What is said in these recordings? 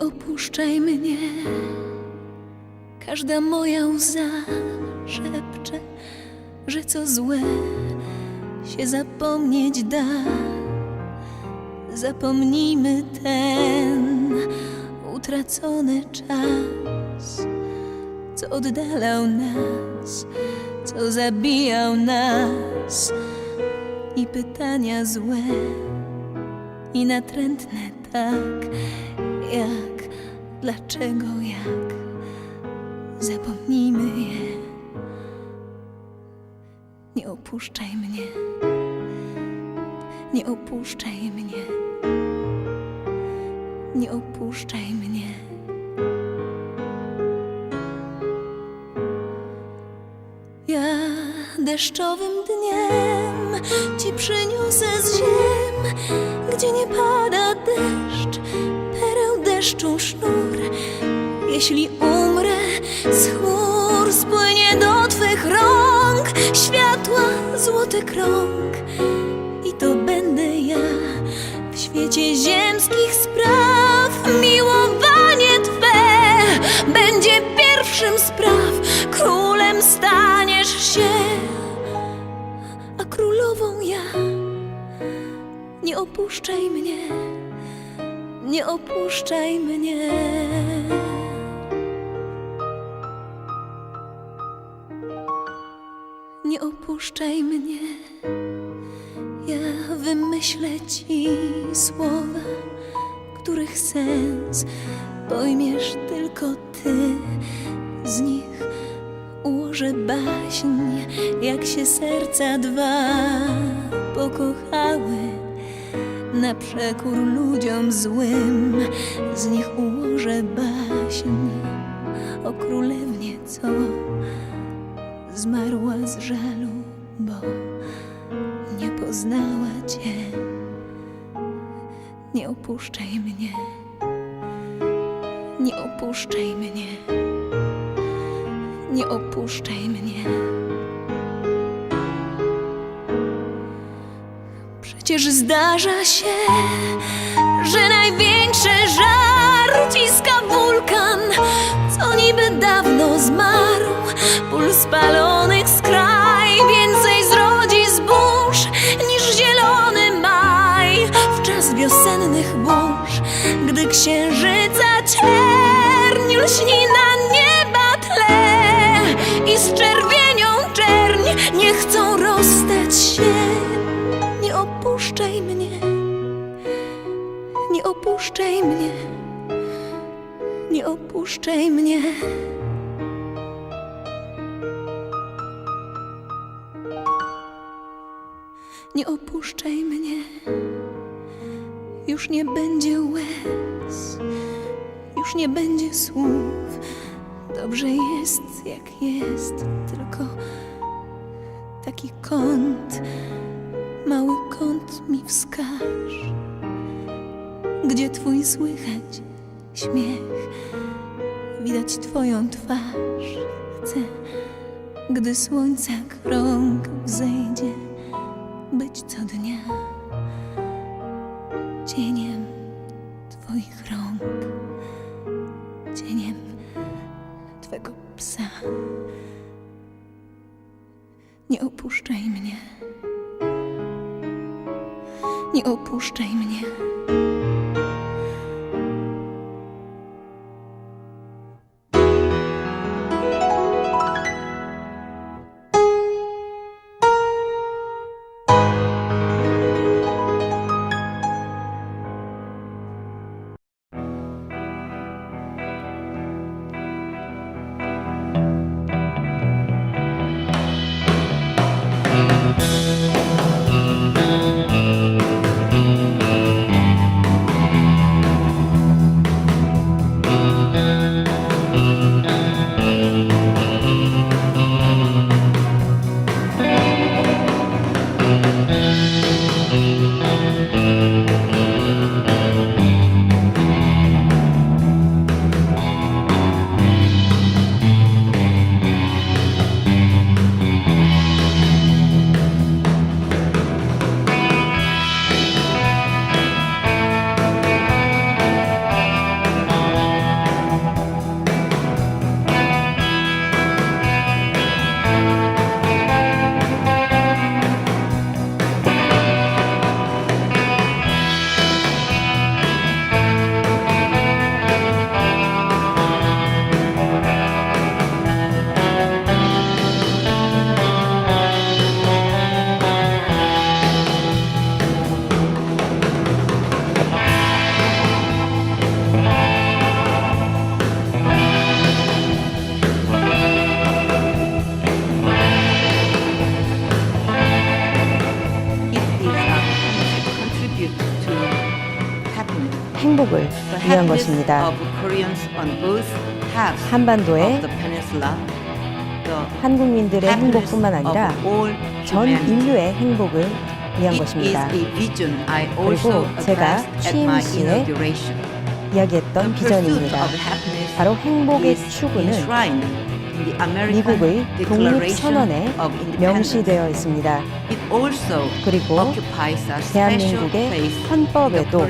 opuszczaj mnie. Każda moja łza szepcze, że co złe się zapomnieć da. Zapomnijmy ten utracony czas, co oddalał nas, co zabijał nas i pytania złe i natrętne tak, jak, dlaczego, jak. Zapomnijmy je. Nie opuszczaj mnie. Nie opuszczaj mnie. Nie opuszczaj mnie. Ja deszczowym dniem ci przyniosę z ziem, gdzie nie pada deszcz, pereł deszczu sznur. Jeśli umrę, z chmur spłynie do twych rąk światła złoty krąg. I to będę ja w świecie ziemskich spraw. Miłowanie Twe będzie pierwszym spraw. Królem staniesz się, Nie opuszczaj mnie, nie opuszczaj mnie. Nie opuszczaj mnie. Ja wymyślę ci słowa, których sens pojmiesz tylko ty. Z nich ułożę baśń, jak się serca dwa pokochały. Na przekór ludziom złym, z nich ułożę baśń o królewnie, co zmarła z żalu, bo nie poznała cię. Nie opuszczaj mnie, nie opuszczaj mnie, nie opuszczaj mnie. Przecież zdarza się, że największy żar ciska wulkan, co niby dawno zmarł. Ból spalonych skraj więcej zrodzi zbóż niż zielony maj w czas wiosennych burz, gdy księżyca cierń lśni na opuszczaj mnie, nie opuszczaj mnie. Nie opuszczaj mnie, już nie będzie łez, już nie będzie słów. Dobrze jest jak jest, tylko taki kąt, mały kąt mi wskaż, gdzie twój słychać śmiech, widać twoją twarz. Chcę, gdy słońca krąg wzejdzie być co dnia cieniem Twoich rąk, cieniem Twego psa. Nie opuszczaj mnie, nie opuszczaj mnie. Happiness 것입니다. 한반도의 한국민들의 행복뿐만 아니라 전. 인류의 행복을 위한 것입니다. 그리고 제가 취임 시에. 이야기했던 비전입니다. 바로 행복의 추구는 미국의 독립선언에. 명시되어 있습니다. 그리고 대한민국의 헌법에도.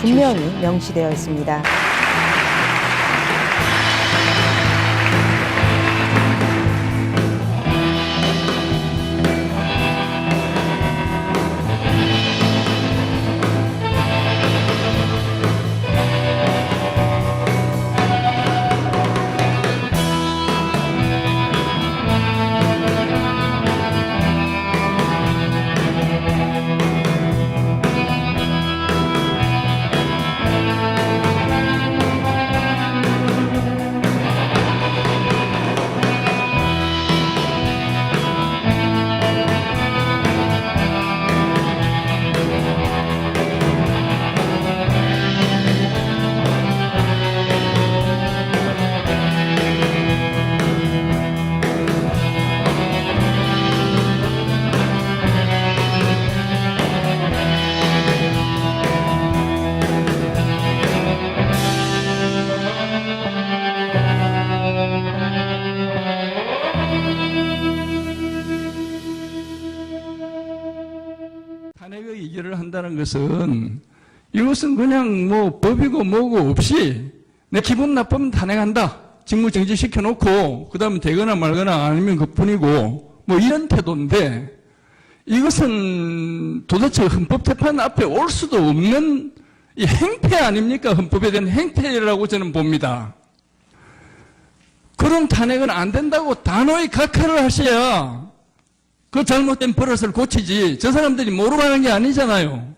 분명히 명시되어 있습니다. 것은 이것은 그냥 뭐 법이고 뭐고 없이 내 기분 나쁘면 탄핵한다. 직무 정지 시켜 놓고 그 다음에 되거나 말거나 아니면 그뿐이고 뭐 이런 태도인데 이것은 도대체 헌법재판 앞에 올 수도 없는 이 행태 아닙니까? 헌법에 대한 행태라고 저는 봅니다. 그런 탄핵은 안 된다고 단호히 각하를 하셔야 그 잘못된 버릇을 고치지 저 사람들이 모르고 하는 게 아니잖아요.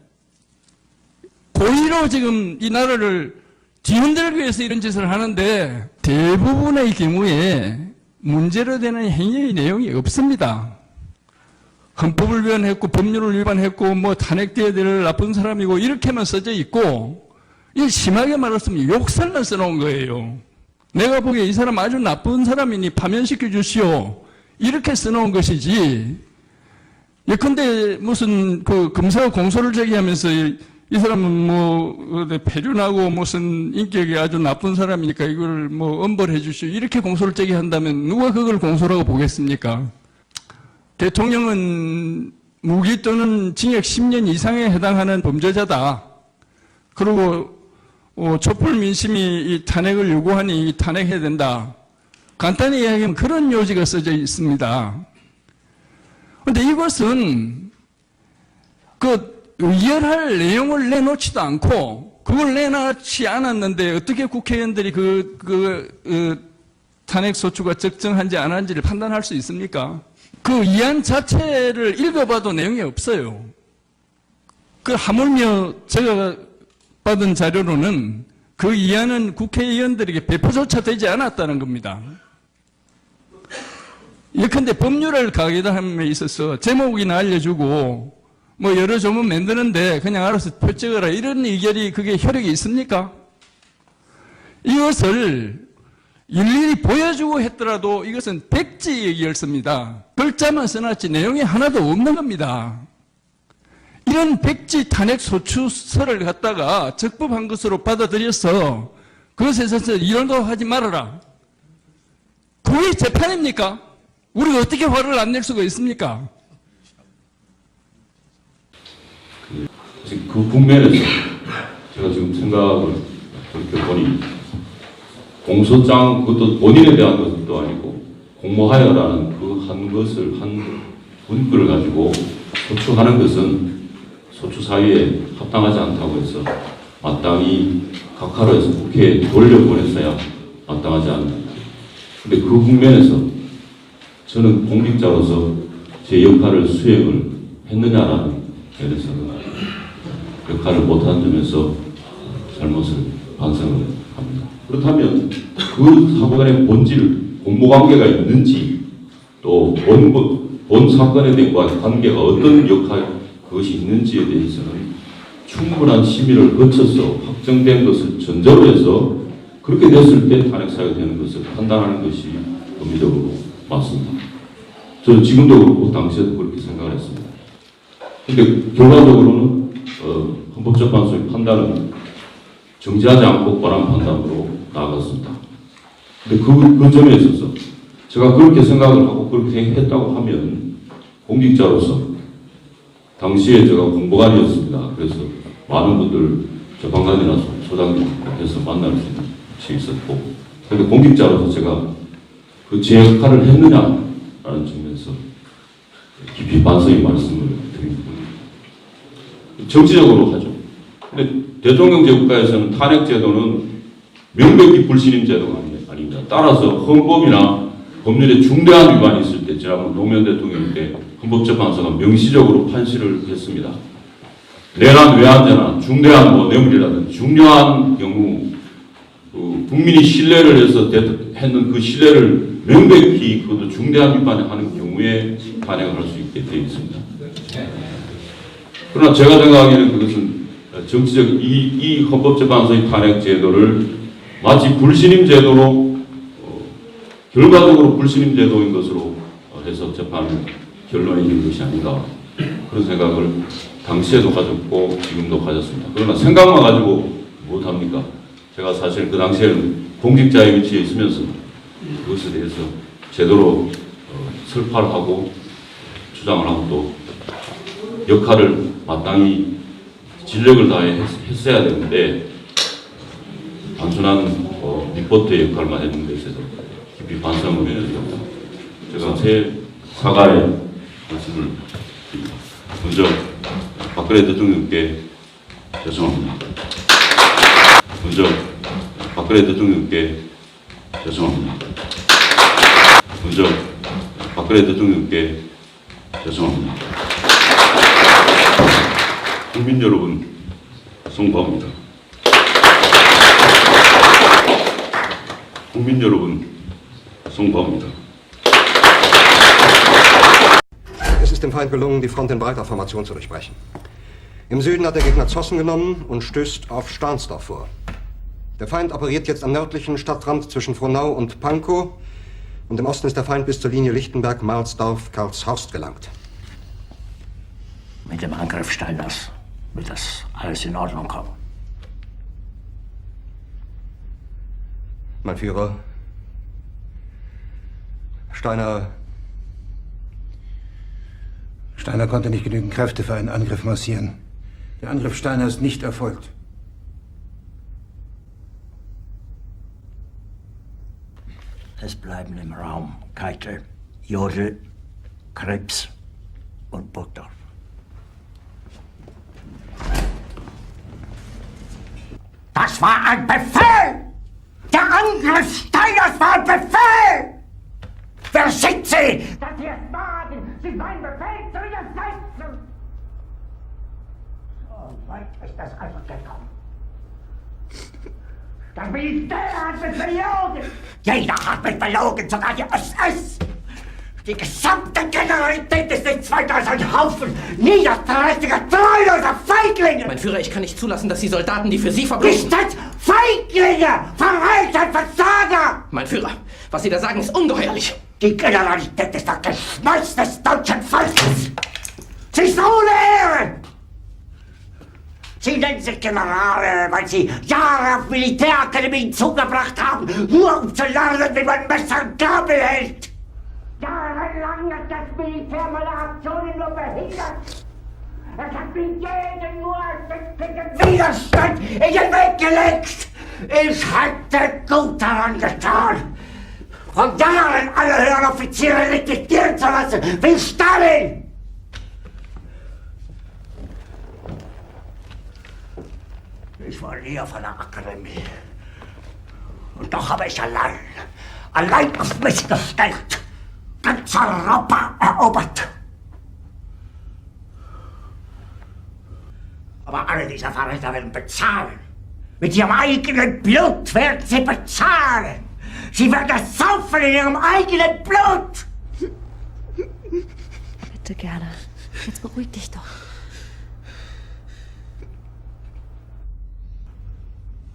고의로 지금 이 나라를 뒤흔들기 위해서 이런 짓을 하는데 대부분의 경우에 문제로 되는 행위의 내용이 없습니다. 헌법을 위반했고 법률을 위반했고 뭐 탄핵돼야 될 나쁜 사람이고 이렇게만 써져 있고 이 심하게 말했으면 욕설만 써놓은 거예요. 내가 보기에 이 사람 아주 나쁜 사람이니 파면시켜 주시오. 이렇게 써놓은 것이지. 예컨대 무슨 그 검사가 공소를 제기하면서 이, 이 사람은 뭐 폐륜하고 무슨 인격이 아주 나쁜 사람이니까 이걸 뭐 엄벌해 주시오. 이렇게 공소를 제기 한다면 누가 그걸 공소라고 보겠습니까? 대통령은 무기 또는 징역 10년 이상에 해당하는 범죄자다. 그리고 어, 촛불 민심이 이 탄핵을 요구하니 이 탄핵해야 된다. 간단히 이야기하면 그런 요지가 써져 있습니다. 그런데 이것은 그 의결할 내용을 내놓지도 않고 그걸 내놓지 않았는데 어떻게 국회의원들이 그, 그, 그 탄핵 소추가 적정한지 안 한지를 판단할 수 있습니까? 그 이안 자체를 읽어봐도 내용이 없어요. 그 하물며 제가 받은 자료로는 그 이안은 국회의원들에게 배포조차 되지 않았다는 겁니다. 예컨대 법률을 가게함에 있어서 제목이나 알려주고 뭐 여러 조문 만드는데 그냥 알아서 표 찍어라 이런 의결이 그게 효력이 있습니까? 이것을 일일이 보여주고 했더라도 이것은 백지 의 결서입니다. 글자만 써놨지 내용이 하나도 없는 겁니다. 이런 백지 탄핵 소추서를 갖다가 적법한 것으로 받아들여서 그것에 있어서 이런도 하지 말아라. 그게 재판입니까? 우리가 어떻게 화를 안 낼 수가 있습니까? 지금 그 국면에서 제가 지금 생각을 그렇게 보니 공소장 그것도 본인에 대한 것도 아니고 공모하여라는 그 한 것을 한 문구를 가지고 소추하는 것은 소추 사유에 합당하지 않다고 해서 마땅히 각하로 해서 국회에 돌려보냈어야 마땅하지 않는 근데 그 국면에서 저는 공직자로서 제 역할을 수행을 했느냐라는 데 대해서는 역할을 못한 점에서 잘못을 반성을 합니다. 그렇다면 그 사건의 본질, 공모관계가 있는지 또 본, 본 사건에 대한 관계가 어떤 역할, 그것이 있는지에 대해서는 충분한 심의를 거쳐서 확정된 것을 전제로 해서 그렇게 됐을 때 탄핵 사유가 되는 것을 판단하는 것이 법리적으로 맞습니다. 저는 지금도 그렇고 당시에도 그렇게 생각을 했습니다. 근데 결과적으로는 어, 헌법재판소의 판단은 정지하지 않고 권한 판단으로 나아갔습니다. 근데 그, 그 점에 있어서 제가 그렇게 생각을 하고 그렇게 했다고 하면 공직자로서 당시에 제가 공보관이었습니다. 그래서 많은 분들 재판관이나 소- 소장님께서 만날 수 있었고 그런데 공직자로서 제가 그 제 역할을 했느냐라는 측면에서 깊이 말씀을 드립니다. 정치적으로 하죠. 근데 대통령 제 국가에서는 탄핵 제도는 명백히 불신임 제도가 아닙니다. 따라서 헌법이나 법률에 중대한 위반이 있을 때 지난번 노무현 대통령 때 헌법재판소가 명시적으로 판시를 했습니다. 내란 외환제나 중대한 뭐 뇌물이라든지 중요한 경우 그 국민이 신뢰를 해서 대- 했는 그 신뢰를 명백히 그것도 중대한 위반을 하는 경우에 탄핵을 할 수 있게 되어 있습니다. 그러나 제가 생각하기에는 그것은 정치적 이, 이 헌법재판소의 탄핵 제도를 마치 불신임 제도로 어, 결과적으로 불신임 제도인 것으로 어, 해서 재판 결론이 있는 것이 아닌가 그런 생각을 당시에도 가졌고 지금도 가졌습니다. 그러나 생각만 가지고 못합니까? 제가 사실 그 당시에는 공직자의 위치에 있으면서 그것에 대해서 제대로 어, 설파를 하고 주장을 하고 또 역할을 마땅히 진력을 다해 했- 했어야 되는데 단순한 어, 리포트의 역할만 했는 것에 대해서 깊이 반성을 해야겠다. 제가 새 사과의 말씀을 드립니다. 먼저 박근혜 대통령께 죄송합니다. 먼저 박근혜 대통령께 죄송합니다. 먼저 박근혜 대통령께 죄송합니다. 국민 여러분, 송구합니다. 국민 여러분, 송구합니다. Es ist dem Feind gelungen, die Front in breiter Formation zu durchbrechen. Im Süden hat der Gegner Zossen genommen und stößt auf Stahnsdorf vor. Der Feind operiert jetzt am nördlichen Stadtrand zwischen Frohnau und Pankow und im Osten ist der Feind bis zur Linie Lichtenberg-Marsdorf-Karlshorst gelangt. Mit dem Angriff Steiners wird das alles in Ordnung kommen. Mein Führer, Steiner Steiner konnte nicht genügend Kräfte für einen Angriff massieren. Der Angriff Steiner ist nicht erfolgt. Es bleiben im Raum Keitel, Jodl, Krebs und Burgdorf. Das war ein Befehl! Der Angriff Steiners war ein Befehl! Wer sind Sie? Dass Sie es wagen, sich mein Befehl zu widersetzen! So weit ist das also gekommen. Das Militär hat mich belogen! Jeder hat mich belogen, sogar die SS! Die gesamte Generalität ist nichts weiter als ein Haufen niederträchtiger, treuloser Feiglinge! Mein Führer, ich kann nicht zulassen, dass die Soldaten, die für Sie verbringen... seid Feiglinge! Verreiter, Versager! Mein Führer, was Sie da sagen, ist ungeheuerlich. Die Generalität ist das Geschmeiß des deutschen Volkes! Sie ist ohne Ehre! Sie nennen sich Generale, weil Sie Jahre auf Militärakademien zugebracht haben, nur um zu lernen, wie man Messer und Gabel hält! Jahrelang hat das Militär meine Aktionen nur behindert! Es hat mir jeden nur ersichtlichen Widerstand in den Weg gelegt! Ich hätte gut daran getan, von Jahren alle höheren Offiziere liquidieren zu lassen, wie Stalin! Ich war nie auf einer Akademie. Und doch habe ich allein, allein auf mich gestellt, ganz Europa erobert. Aber alle diese Verräter werden bezahlen. Mit ihrem eigenen Blut werden sie bezahlen. Sie werden es saufen in ihrem eigenen Blut. Bitte gerne. Jetzt beruhig dich doch.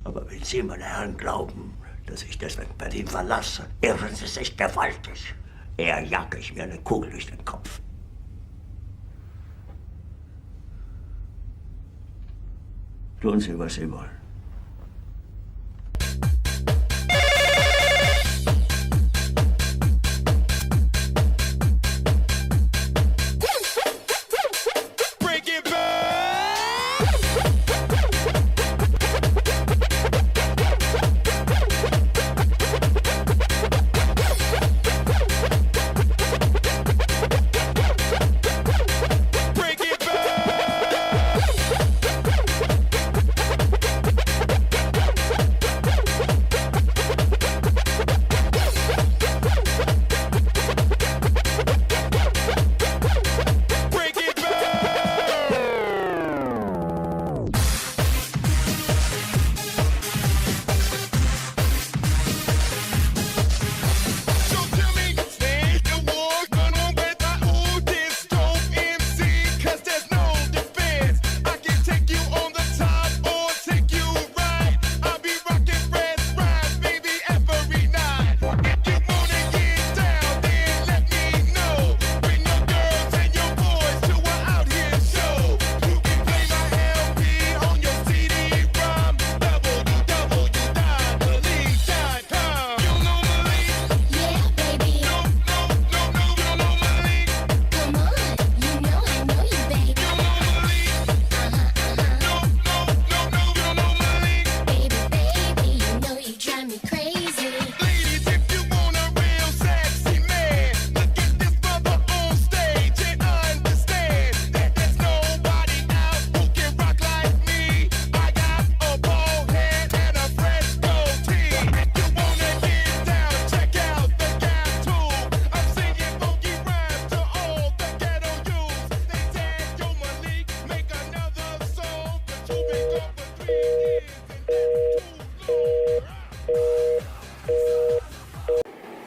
Aber wenn Sie, meine Herren, glauben, dass ich deswegen Berlin verlasse, irren Sie sich gewaltig. Eher jage ich mir eine Kugel durch den Kopf. Tun Sie, was Sie wollen.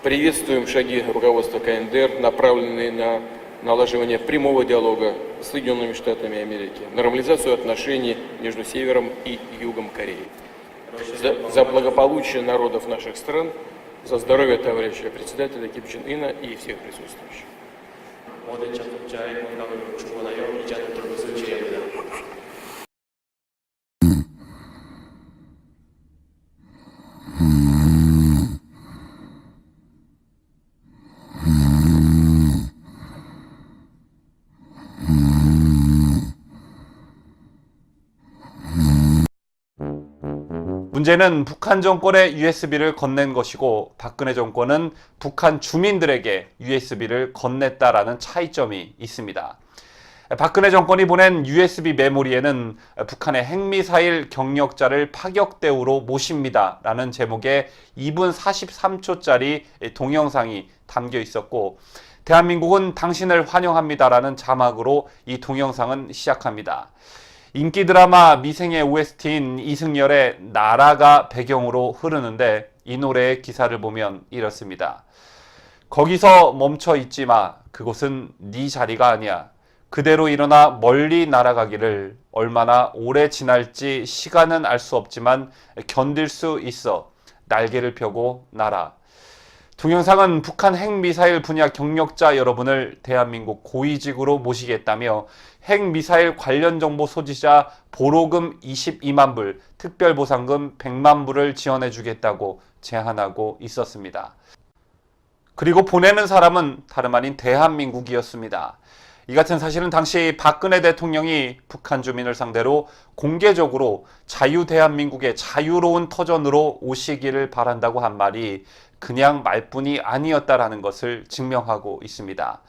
Приветствуем шаги руководства КНДР, направленные на налаживание прямого диалога с Соединенными Штатами Америки, нормализацию отношений между Севером и Югом Кореи. За, за благополучие народов наших стран, за здоровье товарища председателя Ким Чен Ына и всех присутствующих. 문제는 북한 정권에 USB를 건넨 것이고 박근혜 정권은 북한 주민들에게 USB를 건넸다라는 차이점이 있습니다. 박근혜 정권이 보낸 USB 메모리에는 북한의 핵미사일 경력자를 파격 대우로 모십니다. 라는 제목의 2분 43초짜리 동영상이 담겨 있었고, 대한민국은 당신을 환영합니다 라는 자막으로 이 동영상은 시작합니다. 인기 드라마 미생의 OST인 이승열의 나라가 배경으로 흐르는데 이 노래의 기사를 보면 이렇습니다. 거기서 멈춰 있지 마. 그곳은 네 자리가 아니야. 그대로 일어나 멀리 날아가기를 얼마나 오래 지날지 시간은 알 수 없지만 견딜 수 있어. 날개를 펴고 날아. 동영상은 북한 핵미사일 분야 경력자 여러분을 대한민국 고위직으로 모시겠다며 핵미사일 관련 정보 소지자 보로금 22만 불, 특별보상금 100만 불을 지원해 주겠다고 제안하고 있었습니다. 그리고 보내는 사람은 다름 아닌 대한민국이었습니다. 이 같은 사실은 당시 박근혜 대통령이 북한 주민을 상대로 공개적으로 자유 대한민국의 자유로운 터전으로 오시기를 바란다고 한 말이 그냥 말뿐이 아니었다라는 것을 증명하고 있습니다.